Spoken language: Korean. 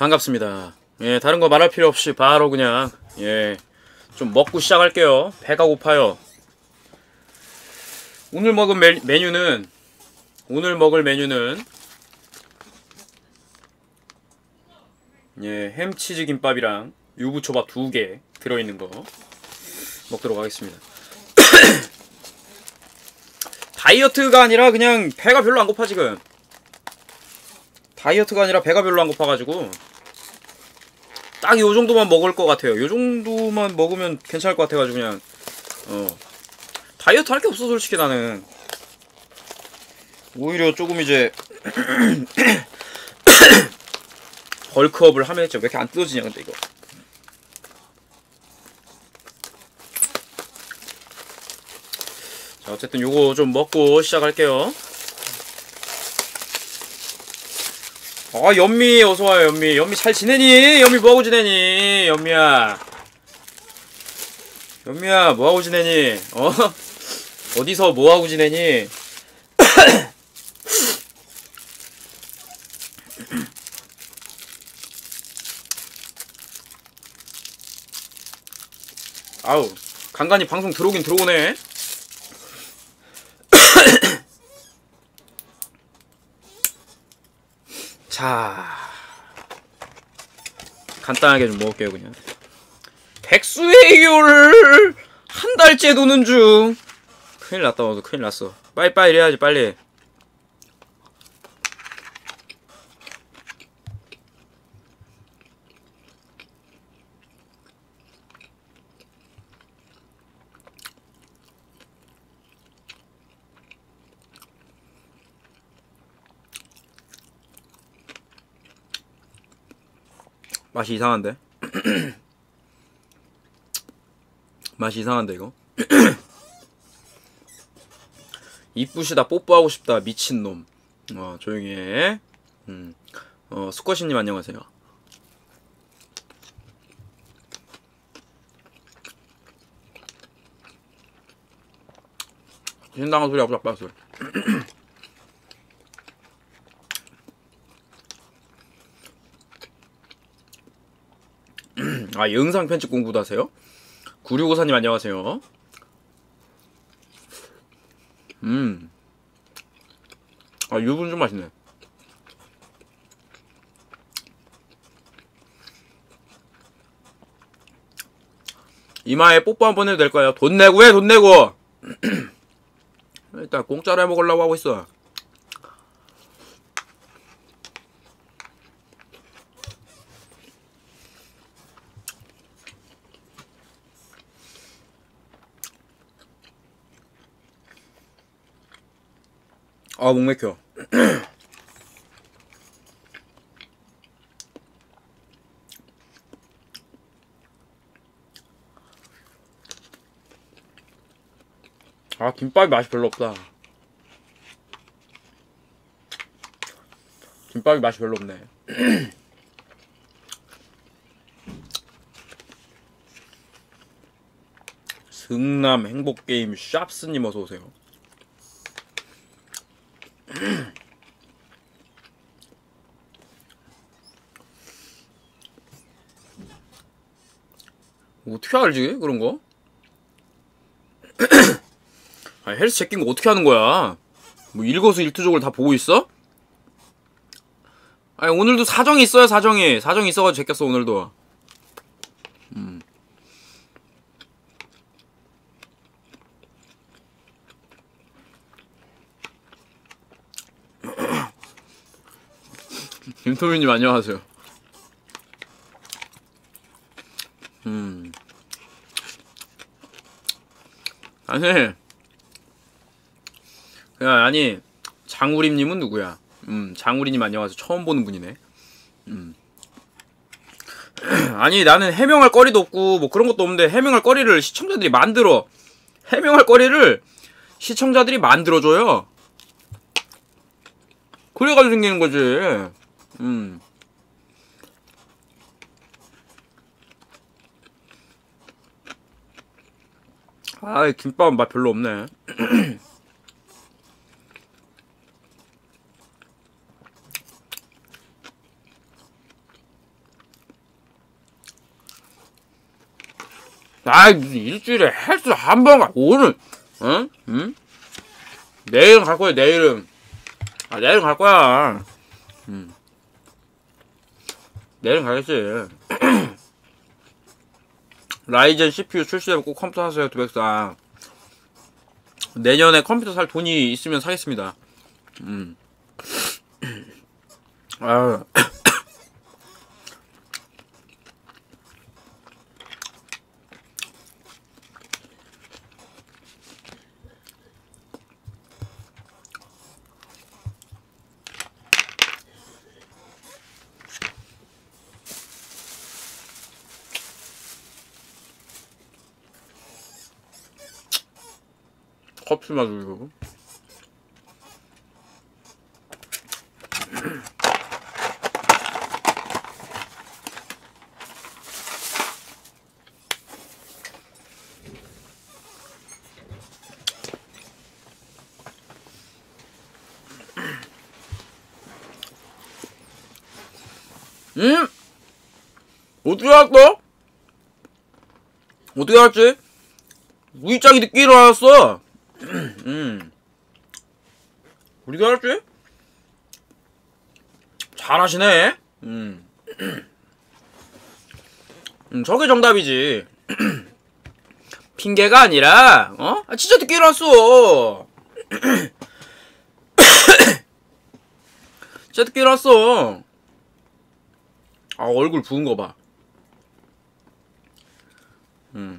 반갑습니다. 예, 다른 거 말할 필요 없이 바로 그냥 예, 좀 먹고 시작할게요. 배가 고파요. 오늘 먹은 메, 메뉴는 오늘 먹을 메뉴는 예, 햄치즈 김밥이랑 유부초밥 두 개 들어있는 거 먹도록 하겠습니다. 다이어트가 아니라 그냥 배가 별로 안 고파 지금. 다이어트가 아니라 배가 별로 안 고파가지고 딱 요 정도만 먹을 것 같아요. 요 정도만 먹으면 괜찮을 것 같아가지고 그냥 어 다이어트 할 게 없어 솔직히 나는 오히려 조금 이제 벌크업을 하면 했죠. 왜 이렇게 안 뜯어지냐 근데 이거. 자 어쨌든 요거 좀 먹고 시작할게요. 아 연미 어서와요 연미 연미 잘 지내니? 연미 뭐하고 지내니? 연미야 연미야 뭐하고 지내니? 어? 어디서 뭐하고 지내니? 아우 간간히 방송 들어오긴 들어오네 자 간단하게 좀 먹을게요 그냥. 백수의 율한 달째 도는 중. 큰일 났다 오늘 큰일 났어. 빨리빨리 해야지 빨리 맛이 이상한데? 맛이 이상한데 이거? 이쁘시다. 뽀뽀하고 싶다. 미친놈. 어 조용히 해. 음. 어 수컷이님 안녕하세요. 신당한 소리 아프다 소리 아 영상 편집 공부도 하세요? 9654님 안녕하세요 음. 아, 유분 좀 맛있네. 이마에 뽀뽀 한번 해도 될까요? 돈 내고 해, 돈 내고! 일단 공짜로 해 먹으려고 하고 있어. 아, 목 맥혀. 아, 김밥이 맛이 별로 없다. 김밥이 맛이 별로 없네. 승남 행복게임 샵스님 어서오세요. 어떻게 알지 그런 거? 아 헬스 체킹 거 어떻게 하는 거야? 뭐 일거수 일투족을 다 보고 있어? 아니 오늘도 사정이 있어요 사정이 사정이 있어가지고 제꼈어 오늘도 음. 김토미님 안녕하세요 음. 아니 야 아니 장우림님은 누구야? 음 장우리님 안녕하세요. 처음 보는 분이네. 음. 아니 나는 해명할 거리도 없고 뭐 그런 것도 없는데 해명할 거리를 시청자들이 만들어. 해명할 거리를 시청자들이 만들어줘요. 그래가지고 생기는 거지. 음 아 김밥은 맛 별로 없네 아 일주일에 헬스 한 번 가 오늘 응? 응? 내일은 갈 거야 내일은 아 내일은 갈 거야 음. 응. 내일은 가겠지 라이젠 CPU 출시되면 꼭 컴퓨터 사세요 두백사. 내년에 컴퓨터 살 돈이 있으면 사겠습니다. 음. 아. 커피 마시고. 음? 어떻게 알았어? 어떻게 알았지? 우리 짝이 늦게 일어났어. 음. 우리가 알았지? 잘하시네. 음. 음, 저게 정답이지. 핑계가 아니라, 어? 아, 진짜 늦게 일어났어. 진짜 늦게 일어났어. 아, 얼굴 부은 거 봐. 음.